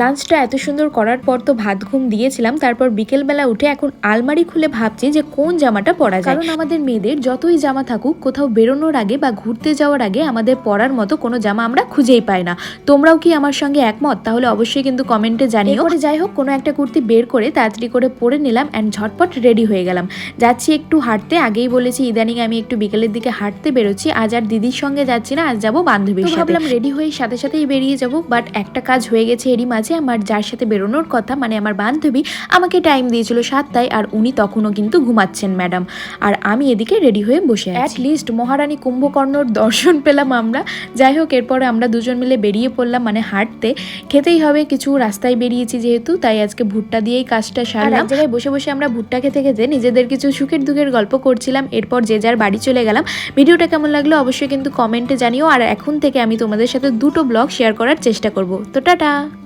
লাঞ্চটা এত সুন্দর করার পর তো ভাত ঘুম দিয়েছিলাম তারপর বিকেলবেলা উঠে এখন আলমারি খুলে ভাবছি যে কোন জামাটা পরা যায়। কারণ আমাদের মেয়েদের যতই জামা থাকুক কোথাও বেরোনোর আগে বা ঘুরতে যাওয়ার আগে আমাদের পরার মতো কোনো জামা আমরা খুঁজেই পাই না। তোমরাও কি আমার সঙ্গে একমত? তাহলে অবশ্যই কিন্তু কমেন্টে জানিও। করে যাই হোক কোনো একটা কুর্তি বের করে তাড়াতাড়ি করে পরে নিলাম অ্যান্ড ঝটপট রেডি হয়ে গেলাম। যাচ্ছি একটু হাঁটতে আগেই বলেছি ইদানিং আমি একটু বিকেলের দিকে হাঁটতে বেরোচ্ছি আজ আর দিদির সঙ্গে যাচ্ছি না আজ যাব বান্ধবীর সাথে। ভাবলাম রেডি হয়ে সাথে সাথেই বেরিয়ে যাব বাট একটা কাজ হয়ে গেছে এরই মাঝে। আমার যার সাথে বেরোনোর কথা মানে আমার বান্ধবী আমাকে টাইম দিয়েছিল সাতটায় আর উনি তখনও কিন্তু ঘুমাচ্ছেন ম্যাডাম আর আমি এদিকে রেডি হয়ে বসে অ্যাট লিস্ট মহারানী কুম্ভকর্ণর দর্শন পেলাম আমরা। যাই হোক এরপরে আমরা দুজন মিলে বেরিয়ে পড়লাম মানে হাঁটতে। খেতেই হবে কিছু রাস্তায় বেরিয়েছি যেহেতু তাই আজকে ভুট্টা দিয়েই কাজটা সারলাম। জায়গায় বসে বসে আমরা ভুট্টা খেতে খেতে নিজেদের কিছু সুখের দুঃখের গল্প করছিলাম। এরপর যে যার বাড়ি চলে গেলাম। ভিডিওটা কেমন লাগল অবশ্যই কিন্তু কমেন্টে জানিও। আর এখন থেকে আমি তোমাদের সাথে দুটো ব্লগ শেয়ার করার চেষ্টা করব। তো টাটা!